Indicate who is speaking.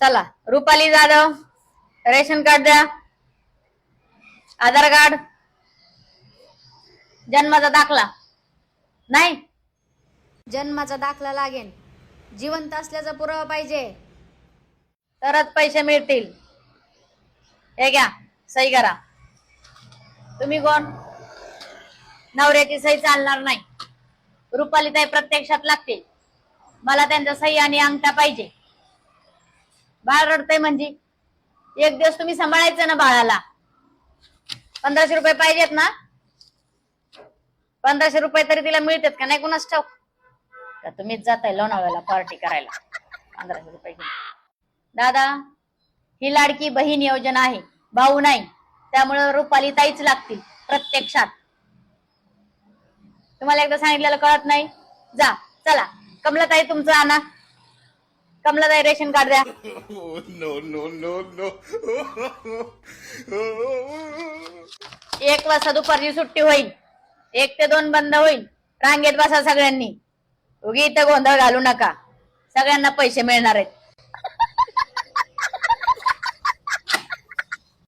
Speaker 1: चला Rupali Jadhav ration card द्या आधार card जन्माचा दाखला नाही? जन्माचा दाखला लागेल. जिवंत असल्याचा पुरावा पाहिजे. तरच पैसे मिळतील. हे घ्या सही करा. तुम्ही कोण? नवऱ्याची सही चालणार नाही. रुपाली ताई प्रत्यक्षात लागतील. मला त्यांचा सही आणि अंगठा पाहिजे. बाळ रडतय म्हणजे. एक दिवस तुम्ही सांभाळायचं ना बाळाला. पंधराशे रुपये पाहिजेत ना. पंधराशे रुपये तरी तिला मिळतात का? नाही कुणाच ठाऊक. का तुम्हीच जाताय लोणावळ्याला पार्टी करायला. पंधराशे रुपये घेऊन. दादा ही लाडकी बहीण योजना आहे. भाऊ नाही. त्यामुळे रुपाली ताईच लागतील प्रत्यक्षात. तुम्हाला एकदा सांगितलेलं कळत नाही? जा चला. कमलाताई तुमचं आणा. कमलाताई रेशन कार्ड द्या.
Speaker 2: No, no, no, no.
Speaker 1: एक वाजता दुपारची सुट्टी होईल. एक ते दोन बंद होईल. रांगेत बसा सगळ्यांनी. उगी इथं गोंधळ घालू नका. सगळ्यांना पैसे मिळणार आहेत.